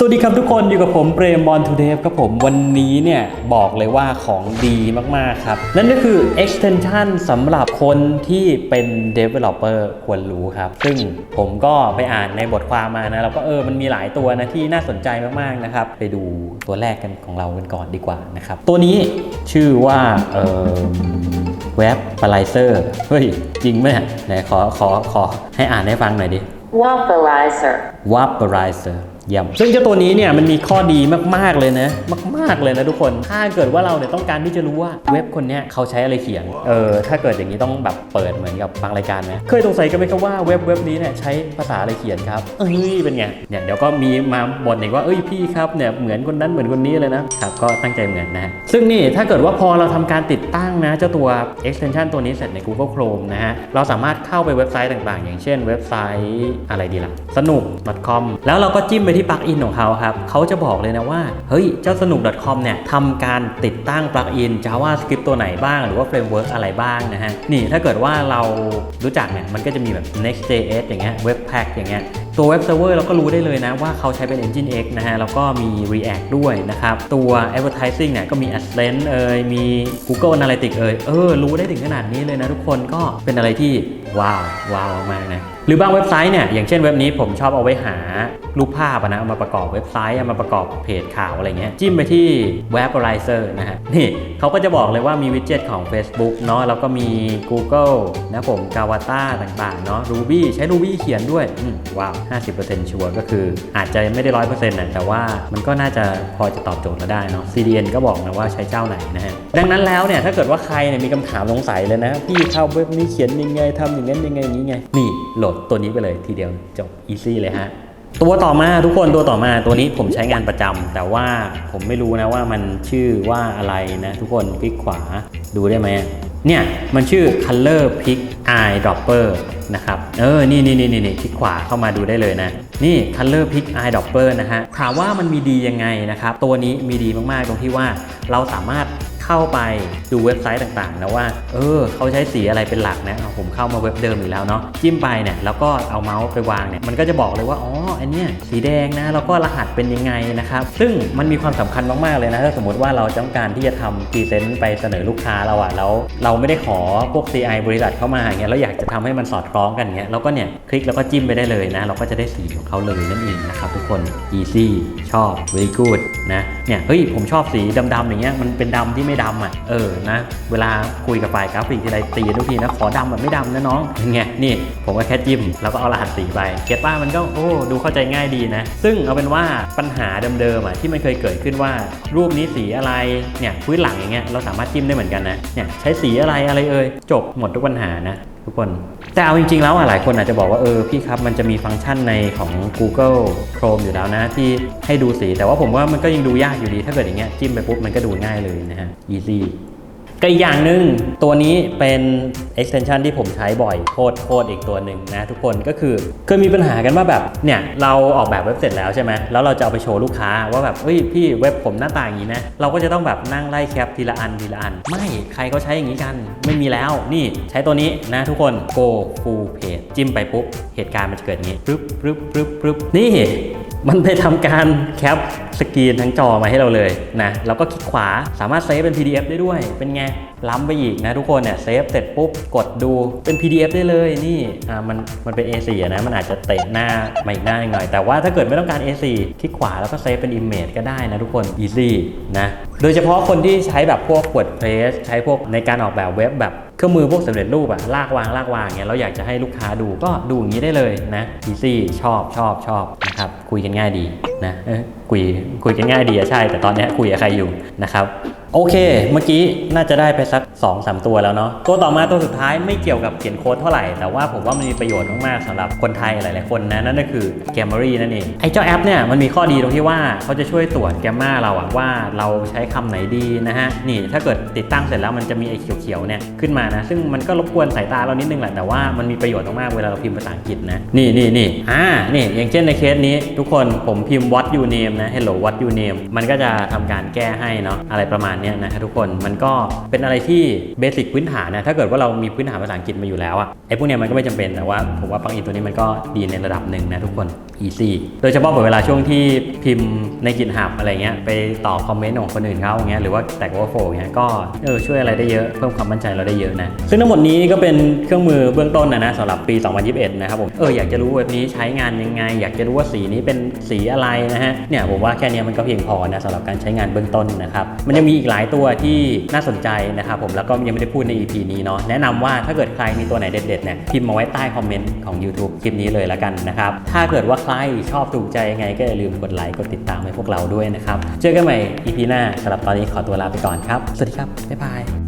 สวัสดีครับทุกคนอยู่กับผมเปรมบอลทูเดฟครับผมวันนี้เนี่ยบอกเลยว่าของดีมากๆครับ นั่นก็คือ extension สำหรับคนที่เป็น developer ควรรู้ครับ ซึ่งผมก็ไปอ่านในบทความมานะแล้วก็เออมันมีหลายตัวนะที่น่าสนใจมากๆนะครับ ไปดูตัวแรกกันของเรากันก่อนดีกว่านะครับ ตัวนี้ชื่อว่าเออเว็บปลายเซอร์เฮ้ย จริงไหมเนี่ยไหนขอขอขอให้อ่านให้ฟังหน่อยดิ Vaporizer. Vaporizer เยี่ยมซึ่งเจ้าตัวนี้เนี่ยมันมีข้อดีมาก ๆ เลยนะ มาก ๆ เลยนะทุกคน ถ้าเกิดว่าเราเนี่ยต้องการที่จะรู้ว่าเว็บคนเนี้ยเขาใช้อะไรเขียน เออ ถ้าเกิดอย่างนี้ต้องแบบเปิดเหมือนกับบางรายการไหมเคยสงสัยกันไหมครับว่าเว็บเว็บนี้เนี่ยใช้ภาษาอะไรเขียนครับ เอ้ย เป็นไง เนี่ยเดี๋ยวก็มีมาบ่นอีกว่า เอ้ย พี่ครับ เนี่ยเหมือนคนนั้นเหมือนคนนี้เลยนะครับ ก็ตั้งใจเหมือนนะฮะซึ่งนี่ถ้าเกิดว่าพอเราทำการติดตั้งนะเจ้าตัว extension ตัวนี้เสร็จใน Google Chrome นะฮะ เราสามารถเข้าไปเว็บไซต์ต่าง ๆ อย่างเช่น เว็บไซต์อะไรดีล่ะ สนุก .com แล้วเราก็จิ้มไปที่ปลั๊กอินของเขาครับเขาจะบอกเลยนะว่า เฮ้ย เจ้าสนุก .com เนี่ยทำการติดตั้งปลั๊กอิน JavaScript ตัวไหนบ้าง หรือว่าเฟรมเวิร์กอะไรบ้างนะฮะ นี่ถ้าเกิดว่าเรารู้จักเนี่ยมันก็จะมีแบบ Next.js อย่างเงี้ย Webpack อย่างเงี้ย ตัวเว็บเซิร์ฟเวอร์เราก็รู้ได้เลยนะว่าเขาใช้เป็น Engine X นะฮะ แล้วก็มี React ด้วยนะครับ ตัว Advertising เนี่ยก็มี AdSense เอ่ยมี Google Analytics เอ่ยเออ รู้ได้ถึงขนาดนี้เลยนะทุกคนก็เป็นอะไรที่ว้าวว้าวมากนะหรือบางเว็บไซต์เนี่ยอย่างเช่นเว็บนี้ผมชอบเอาไว้หารูปภาพนะเอามาประกอบเว็บไซต์เอามาประกอบเพจข่าวอะไรเงี้ยจิ้มไปที่ Vaporizer นะฮะนี่เขาก็จะบอกเลยว่ามีวิดเจ็ตของ Facebook เนาะแล้วก็มี Google นะผม Gawata ต่างๆเนาะ Ruby ใช้ Ruby เขียนด้วยอืมว้าว50%ชัวร์ก็คืออาจจะไม่ได้100%นะแต่ว่ามันก็น่าจะพอจะตอบโจทย์เราได้เนาะ CDN ก็บอกนะว่าใช้เจ้าไหนนะฮะ ดังนั้นแล้วเนี่ยถ้าเกิดว่าใครเนี่ยมีคำถามสงสัยเลยนะ พี่เข้าเว็บนี้เขียนยังไงทำอย่างนั้นยังไงอย่างนี้ไง นี่โหลดตัวนี้ไปเลยทีเดียวจบ easy เลยฮะตัวต่อมาทุกคนตัวต่อมาตัวนี้ผมใช้งานประจำแต่ว่าผมไม่รู้นะว่ามันชื่อว่าอะไรนะ ทุกคนคลิกขวาดูได้ไหม เนี่ยมันชื่อ color pick eye dropper นะครับเออนี่นี่นี่นี่คลิกขวาเข้ามาดูได้เลยนะ นี่ color pick eye dropper นะฮะถามว่ามันมีดียังไงนะครับ ตัวนี้มีดีมากๆตรงที่ว่าเราสามารถ เข้าไปดูเว็บไซต์ต่างๆนะว่า เออเขาใช้สีอะไรเป็นหลักนะผมเข้ามาเว็บเดิมอยู่แล้วเนาะจิ้มไปเนี่ยแล้วก็เอาเมาส์ไปวางเนี่ยมันก็จะบอกเลยว่าอ๋ออันเนี้ยสีแดงนะแล้วก็รหัสเป็นยังไงนะครับซึ่งมันมีความสำคัญมากๆเลยนะถ้าสมมติว่าเราต้องการที่จะทำพรีเซนต์ไปเสนอลูกค้าเราอะแล้วเราไม่ได้ขอพวก CI บริษัทเข้ามาอย่างเงี้ยเราอยากจะทำให้มันสอดคล้องกันอย่างเงี้ยเราก็เนี่ยคลิกแล้วก็จิ้มไปได้เลยนะ เราก็จะได้สีของเขาเลยนั่นเองนะครับทุกคน easy ชอบ very good นะเนี่ยเฮ้ยผมชอบสีดำๆอย่างเงี้ยมันเป็นดำที่ไม่ดำอะเออนะ เวลาคุยกับฝ่ายกราฟิกทีไรตีทุกทีนะขอดำแบบไม่ดำนะน้องยังไงนี่ ผมก็แค่จิ้มแล้วก็เอารหัสสีไปเก็ตป้ามันก็โอ้ดูเข้าใจง่ายดีนะ ซึ่งเอาเป็นว่าปัญหาเดิมๆอะที่มันเคยเกิดขึ้นว่า รูปนี้สีอะไรเนี่ยพื้นหลังอย่างเงี้ยเราสามารถจิ้มได้เหมือนกันนะเนี่ยใช้สีอะไรอะไรเอ่ยจบหมดทุกปัญหานะ ทุกคน แต่เอาจริง ๆ แล้วอะหลายคนอาจจะบอกว่าเออพี่ครับมันจะมีฟังก์ชันในของ Google Chrome อยู่แล้วนะ ที่ให้ดูสี แต่ว่าผมว่ามันก็ยังดูยากอยู่ดี ถ้าเกิดอย่างเงี้ยจิ้มไปปุ๊บมันก็ดูง่ายเลยนะฮะ easy ก็อีกอย่างหนึ่งตัวนี้เป็น extension ที่ผมใช้บ่อยโคตรโคตรอีกตัวหนึ่งนะทุกคนก็คือเคยมีปัญหากันว่าแบบเนี่ยเราออกแบบเว็บเสร็จแล้วใช่ไหมแล้วเราจะเอาไปโชว์ลูกค้าว่าแบบเฮ้ยพี่เว็บผมหน้าตาอย่างนี้นะเราก็จะต้องแบบนั่งไล่แคปทีละอันทีละอัน ไม่ใครเขาใช้อย่างนี้กันไม่มีแล้วนี่ใช้ตัวนี้นะทุกคน go full page จิ้มไปปุ๊บเหตุการณ์มันจะเกิดอย่างนี้ปึ๊บปึ๊บปึ๊บปึ๊บนี่มันไปทำการแคปสกรีนทั้งจอมาให้เราเลยนะแล้วก็คลิกขวาสามารถเซฟเป็น PDF ได้ด้วยเป็นไงล้ำไปอีกนะทุกคนเนี่ยเซฟเสร็จปุ๊บกดดูเป็น PDF ได้เลยนี่อ่ามันมันเป็น A4 นะมันอาจจะเตะหน้ามาอีกหน้าหน่อย แต่ว่าถ้าเกิดไม่ต้องการ A4 คลิกขวาแล้วก็เซฟเป็น Image ก็ได้นะทุกคน easy นะโดยเฉพาะคนที่ใช้แบบพวก WordPress ใช้พวกในการออกแบบเว็บแบบเครื่องมือพวกสำเร็จรูปอะลากวางลากวางเงี้ยเราอยากจะให้ลูกค้าดูก็ดูอย่างนี้ได้เลยนะ easy ชอบชอบชอบนะครับคุยกันง่ายดีนะคุยคุยกันง่ายดีอะใช่ แต่ตอนนี้คุยกับใครอยู่นะครับ โอเค เมื่อกี้น่าจะได้ไปสัก2-3สตัวแล้วเนาะ ตัวต่อมาตัวสุดท้ายไม่เกี่ยวกับเขียนโค้ดเท่าไหร่ แต่ว่าผมว่ามันมีประโยชน์มากๆสำหรับคนไทยหลายๆคนนะ นั่นก็คือ g a m m a r y นั่นเอง ไอ้เจ้าแอปเนี่ยมันมีข้อดีตรงที่ว่าเขาจะช่วยตรวจแกมมาเราอะว่าเราใช้คำไหนดีนะฮะ นี่ถ้าเกิดติดตั้งเสร็จแล้วมันจะมีไอ้เขียวๆเนี่ยขึ้นมานะ ซึ่งมันก็รบกวนสายตาเรานิดนึงแหละ แต่ว่ามันมีประโยชน์มากๆเวลาเราพิมพ์ภาษาอังกฤษนะ นี่นี่นี่อ่า นี่ อย่างเช่นในเคสนี้ ทุกคนผมพิมพ์ what you name นะ hello what you name มันก็จะทำการแก้ให้เนาะอะไรประมาณนี้ยนะครับทุกคนมันก็เป็นอะไรที่เบสิกพื้นฐานนะถ้าเกิดว่าเรามีพื้นฐานภาษาอังกฤษมาอยู่แล้วอะไอ้พวกเนี้ยมันก็ไม่จำเป็นแต่ว่าผมว่าปั๊กอินตัวนี้มันก็ดีในระดับหนึ่งนะทุกคน easy โดยเฉพาะเวลาช่วงที่พิมพ์ในกินหับอะไรเงี้ยไปตอบคอมเมนต์ของคนอื่นเขาอย่างเงี้ยหรือว่าแตกว่าโฟเงี้ยก็เออช่วยอะไรได้เยอะเพิ่มความมั่นใจเราได้เยอะนะซึ่งทั้งหมดนี้ก็เป็นเครื่องมือเบื้องต้นนะนะสำหรับปี 2021 นะครับผมเอออยากจะรู้เว็บนี้ใช้งานยังไง อยากจะรู้ว่าสีนี้เป็นสีอะไรนะฮะเนี่ยผมว่าแค่นี้มันก็เพียงพอนะสำหรับการใช้งานเบื้องต้นนะครับมันยังมีอีกหลายตัวที่น่าสนใจนะครับผมแล้วก็ยังไม่ได้พูดใน EP นี้เนาะแนะนำว่าถ้าเกิดใครมีตัวไหนเด็ดๆเนี่ยพิมพ์มาไว้ใต้คอมเมนต์ของ YouTube คลิปนี้เลยแล้วกันนะครับถ้าเกิดว่าใครชอบถูกใจยังไงก็อย่าลืมกดไลค์กดติดตามให้พวกเราด้วยนะครับเจอกันใหม่ EP หน้าสำหรับตอนนี้ขอตัวลาไปก่อนครับสวัสดีครับบ๊ายบาย